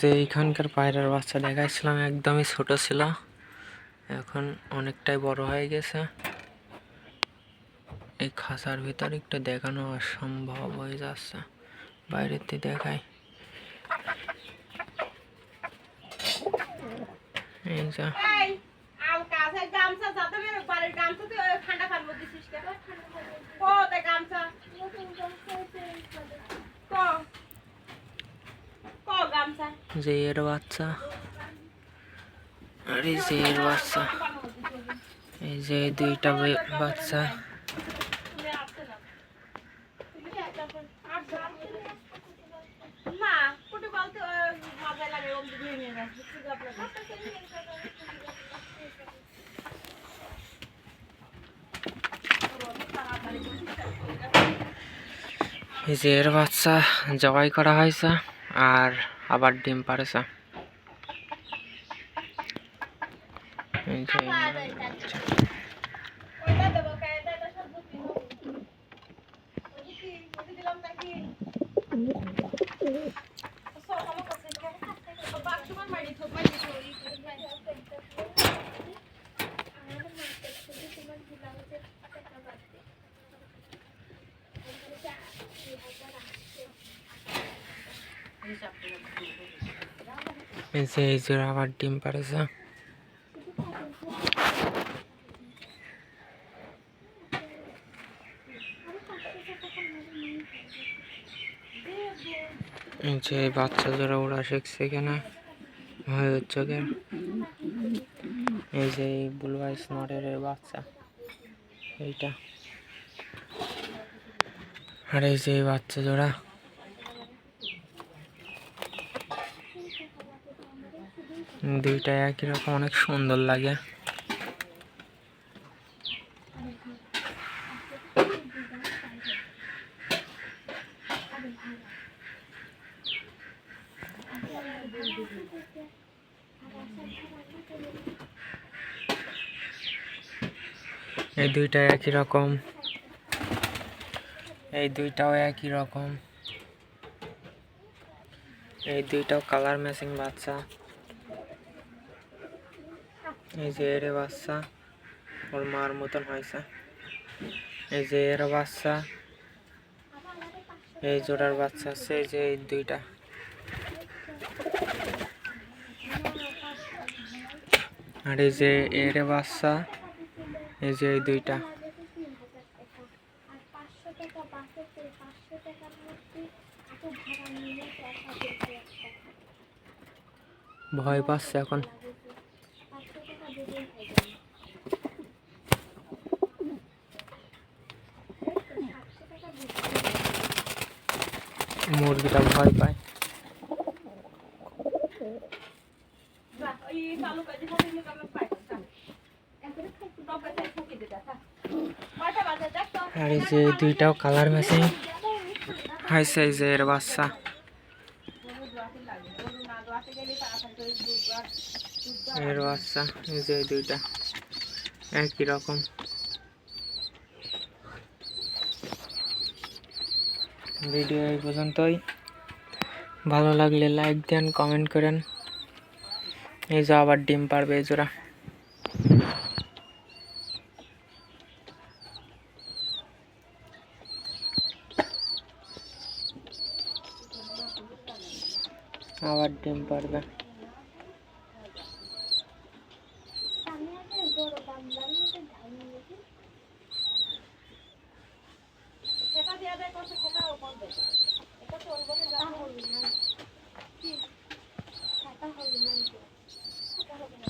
যে এইখানকার পায়রার বাচ্চা দেখাচ্ছিলাম একদমই ছোট ছিল। এখন অনেকটাই বড় হয়ে গেছে। এই খাঁচার ভিতর একটু দেখানো অসম্ভব হয়ে যাচ্ছে। বাইরেতে দেখাই। এই যে। ঠান্ডা কেন? কোথায় গামছা? ক? ক গামছা? যে এর বাচ্চা আর এই যে এর বাচ্চা। এই যে দুইটা বাচ্চা। এই যে এর বাচ্চা জবাই করা হয়েছে। আর আবার ডিম পারেছে এই যে এই যে এই যে আবার ডিম পাড়েছে। এই যে বাচ্চা যারা ওরা শিখছে এখানে। হয় হচ্ছে এই যে এই ব্লু আইস বাচ্চা। এইটা। আর এই যে বাচ্চা জোড়া দুইটা একই রকম, অনেক সুন্দর লাগে। এই দুইটা একই রকম। এই দুইটাও একই রকম। এই দুইটাও কালার ম্যাচিং বাচ্চা। এই যে এর বাচ্চা ওর মার মতন হয়েছে। এই যে এর বাচ্চা, এই জোড়ার বাচ্চা আছে, এই যে এই দুইটা। আর এই যে এর বাচ্চা, এই যে এই দুইটা। ভয় পাচ্ছে এখন মুরগিটা ভয় পায় যা, ওই চালু করে দিলে হবে, এগুলো আমরা পাই। যা। টপে তাই ফুঁকে দে, যা, যা। কয়টা বাজে ভয় পায়। আর এই যে দুইটাও কালার ম্যাচিং। হাই সাইজের বাচ্চা। এর বাচ্চা, এই যে দুইটা। একই রকম। ভিডিও এই পর্যন্তই। ভালো লাগলে লাইক দেন কমেন্ট করেন। এই যে আবার ডিম পারবে এই জোড়া। আবার ডিম পারবে।